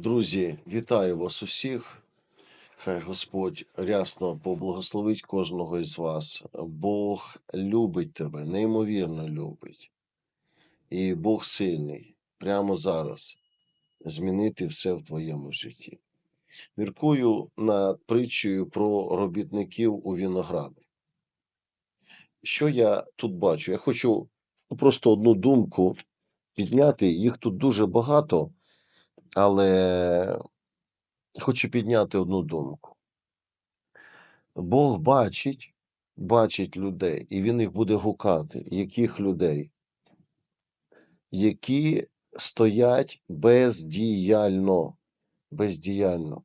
Друзі, вітаю вас усіх. Хай Господь рясно поблагословить кожного із вас. Бог любить тебе, неймовірно любить. І Бог сильний прямо зараз змінити все в твоєму житті. Міркую над притчею про робітників у винограді. Що я тут бачу? Я хочу просто одну думку підняти. Їх тут дуже багато, але хочу підняти одну думку. Бог бачить, бачить людей, і Він їх буде гукати. Яких людей? Які стоять бездіяльно, бездіяльно,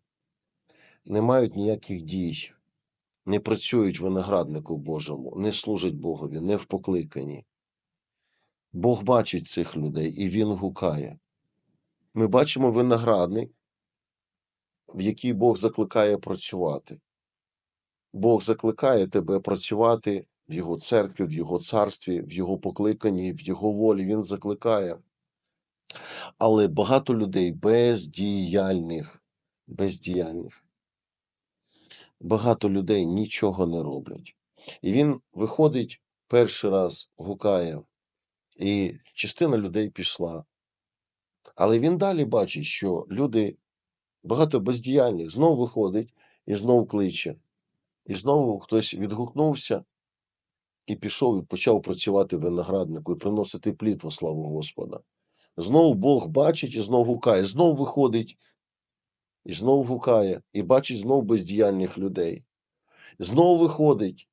не мають ніяких дій, не працюють винограднику Божому, не служать Богові, не в покликанні. Бог бачить цих людей і Він гукає. Ми бачимо виноградник, в який Бог закликає працювати. Бог закликає тебе працювати в Його церкві, в Його царстві, в Його покликанні, в Його волі. Він закликає. Але багато людей бездіяльних, бездіяльних. Багато людей нічого не роблять. І він виходить перший раз, гукає, і частина людей пішла. Але він далі бачить, що люди багато бездіяльних знов виходить і знов кличе. І знову хтось відгукнувся і пішов і почав працювати винограднику і приносити плід во славу Господа. Знову Бог бачить і знов гукає, знов виходить і знов гукає, і бачить знов бездіяльних людей. Знов виходить.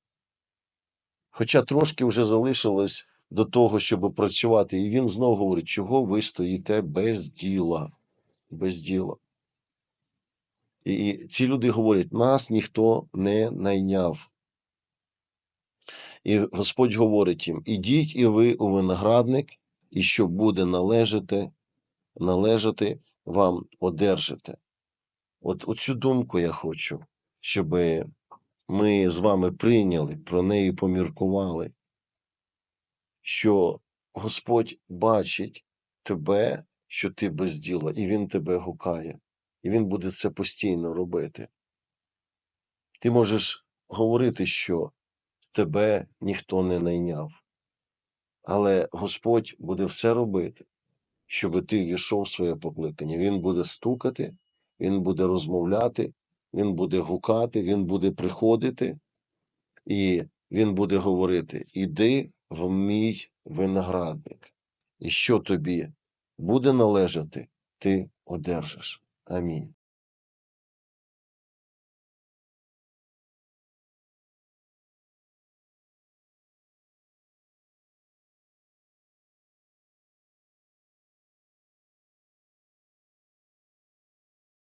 Хоча трошки вже залишилось до того, щоб працювати. І він знов говорить, чого ви стоїте без діла, без діла. І ці люди говорять, нас ніхто не найняв. І Господь говорить їм: ідіть і ви у виноградник, і що буде належати, належати вам одержите. От оцю думку я хочу, щоб ми з вами прийняли, про неї поміркували, що Господь бачить тебе, що ти без діла, і Він тебе гукає, і Він буде це постійно робити. Ти можеш говорити, що тебе ніхто не найняв, але Господь буде все робити, щоб ти війшов в своє покликання. Він буде стукати, Він буде розмовляти, Він буде гукати, Він буде приходити, і Він буде говорити: Іди в мій виноградник, і що тобі буде належати, ти одержиш. Амінь.